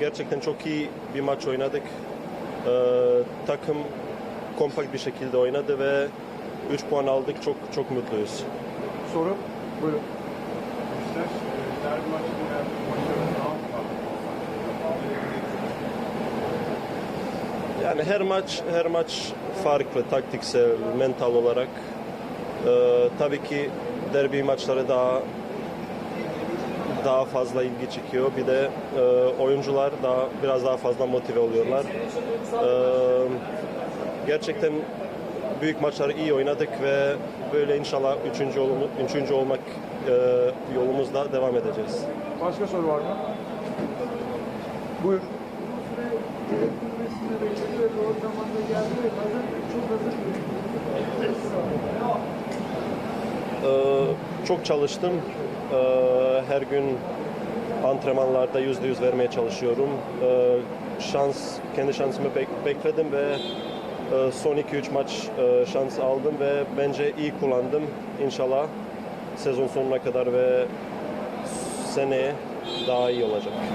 Gerçekten çok iyi bir maç oynadık. Ee, takım kompakt bir şekilde oynadı ve 3 puan aldık. Çok çok mutluyuz. Soru? Buyurun. E? Yani her maç her maç farklı taktiksel, mental olarak. Ee, tabii ki derbi maçları daha daha fazla ilgi çekiyor. Bir de e, oyuncular daha biraz daha fazla motive oluyorlar. Ee, gerçekten büyük maçları iyi oynadık ve böyle inşallah üçüncü, olum, üçüncü olmak e, yolumuzda devam edeceğiz. Başka soru var mı? Buyur. Ee, çok çalıştım. Ee, her gün antrenmanlarda yüzde yüz vermeye çalışıyorum. Ee, şans, kendi şansımı bek- bekledim ve e, son 2-3 maç e, şans aldım ve bence iyi kullandım. İnşallah sezon sonuna kadar ve seneye daha iyi olacak.